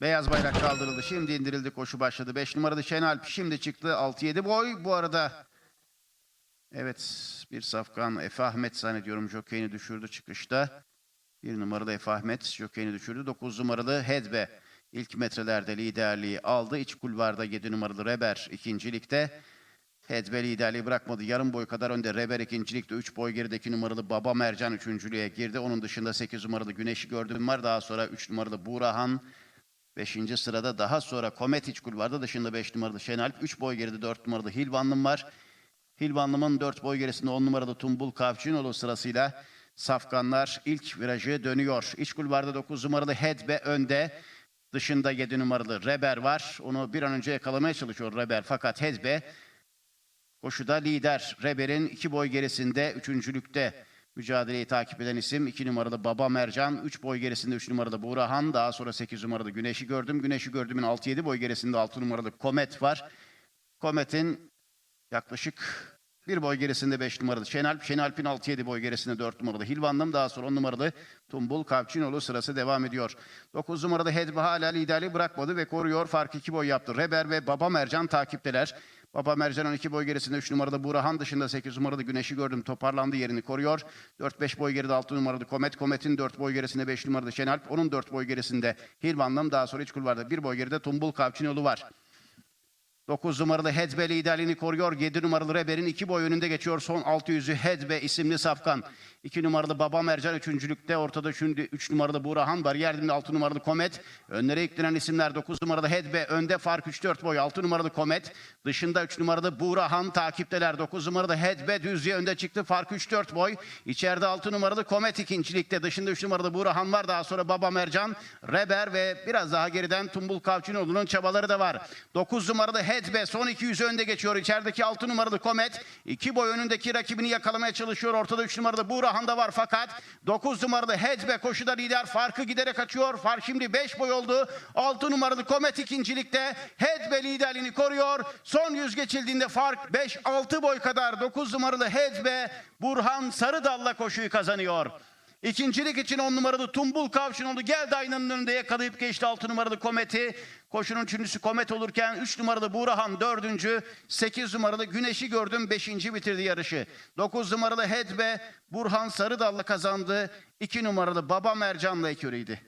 Beyaz bayrak kaldırıldı. Şimdi indirildi. Koşu başladı. 5 numaralı Şenalp şimdi çıktı. 6-7 boy. Bu arada evet bir safkan Efe Ahmet zannediyorum jokeyini düşürdü çıkışta. Bir numaralı Efe Ahmet jokeyini düşürdü. 9 numaralı Hedbe ilk metrelerde liderliği aldı. İç kulvarda 7 numaralı Reber ikincilikte. Hedbe liderliği bırakmadı. Yarım boy kadar önde. Reber ikincilikte 3 boy gerideki numaralı Baba Mercan üçüncülüğe girdi. Onun dışında 8 numaralı Güneş'i gördüm var. Daha sonra 3 numaralı Burahan 5. sırada daha sonra Komet iç kulvarda dışında 5 numaralı Şenalp. 3 boy geride 4 numaralı Hilvanlım var. Hilvanlım'ın 4 boy gerisinde 10 numaralı Tumbul Kavçinoğlu sırasıyla Safkanlar ilk virajı dönüyor. İç kulvarda 9 numaralı Hedbe önde. Dışında 7 numaralı Reber var. Onu bir an önce yakalamaya çalışıyor Reber. Fakat Hedbe koşuda lider. Reber'in 2 boy gerisinde üçüncülükte mücadeleyi takip eden isim 2 numaralı Baba Mercan. 3 boy gerisinde 3 numaralı Buğrahan. Daha sonra 8 numaralı Güneş'i gördüm. Güneş'i gördümün 6-7 boy gerisinde 6 numaralı Komet var. Komet'in yaklaşık bir boy gerisinde 5 numaralı Şenalp. Şenalp'in 6-7 boy gerisinde 4 numaralı Hilvanlım. Daha sonra 10 numaralı Tumbul Kavçinoğlu sırası devam ediyor. 9 numaralı Hedbe hala liderliği bırakmadı ve koruyor. Fark 2 boy yaptı. Reber ve Baba Mercan takipteler. Baba Mercan 12 boy gerisinde 3 numaralı Burahan dışında 8 numaralı Güneş'i gördüm. Toparlandı yerini koruyor. 4-5 boy geride 6 numaralı Komet. Komet'in 4 boy gerisinde 5 numaralı Şenalp. Onun 4 boy gerisinde Hilvanlım. Daha sonra iç kulvarda 1 boy geride Tumbul Kavçinoğlu var. 9 numaralı Hedbe liderliğini koruyor. 7 numaralı Reber'in 2 boy önünde geçiyor. Son 600'ü Hedbe isimli safkan. 2 numaralı Baba Mercan üçüncülükte. Ortada şimdi 3 numaralı Burahan var. Yerdimde 6 numaralı Komet. Önlere yüklenen isimler 9 numaralı Hedbe. Önde fark 3-4 boy. 6 numaralı Komet. Dışında 3 numaralı Burahan takipteler. 9 numaralı Hedbe düzlüğe önde çıktı. Fark 3-4 boy. İçeride 6 numaralı Komet ikincilikte. Dışında 3 numaralı Burahan var. Daha sonra Baba Mercan, Reber ve biraz daha geriden Tumbul Kavçinoğlu'nun çabaları da var. 9 numaralı Hedbe son 200 önde geçiyor. İçerideki 6 numaralı Komet 2 boy önündeki rakibini yakalamaya çalışıyor. Ortada 3 numaralı Burahan da var fakat 9 numaralı Hedbe koşuda lider. Farkı giderek açıyor. Fark şimdi 5 boy oldu. 6 numaralı Komet ikincilikte. Hedbe liderliğini koruyor. Son yüz geçildiğinde fark 5-6 boy kadar. 9 numaralı Hedbe Burhan Sarıdal'la koşuyu kazanıyor. İkincilik için 10 numaralı Tumbul Kavşinoğlu geldi aynanın önünde yakalayıp geçti 6 numaralı Komet'i. Koşunun üçüncüsü Komet olurken 3 numaralı Buğrahan dördüncü, 8 numaralı Güneş'i gördüm 5. bitirdi yarışı. 9 numaralı Hedbe Burhan Sarıdal'la kazandı. 2 numaralı Baba Mercan'la ekürüydü.